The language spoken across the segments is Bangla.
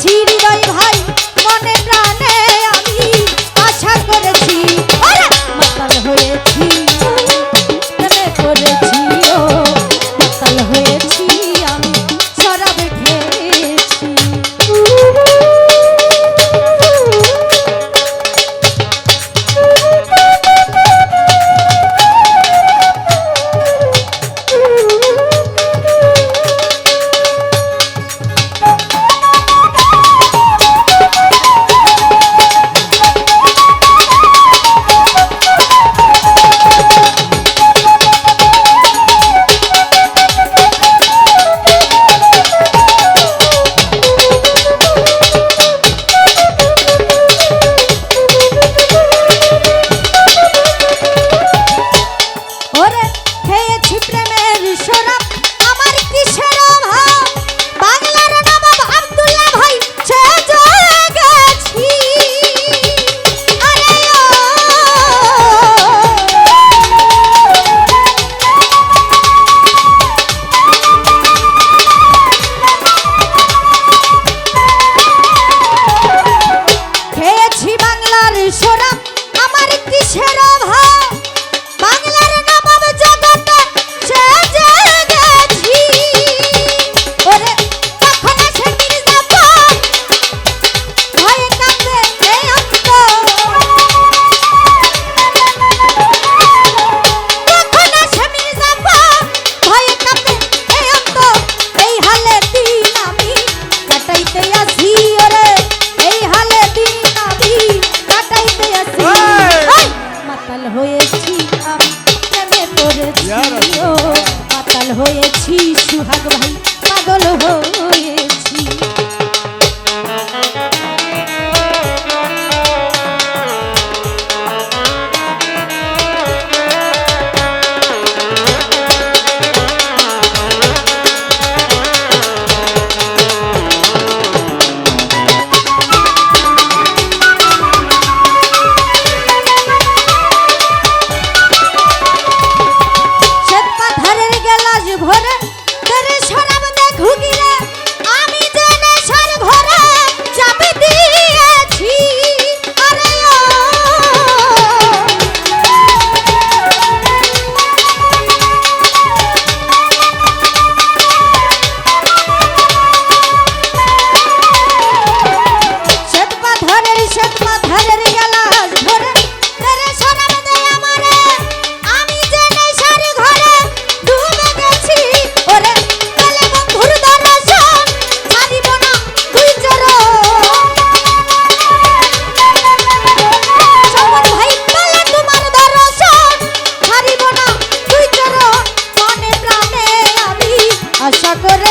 ছিড়ি গাই ভাই মনে ঝিওর আশা করেছি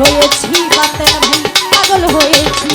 হয়েছি পাতের আমি পাগল হয়েছি।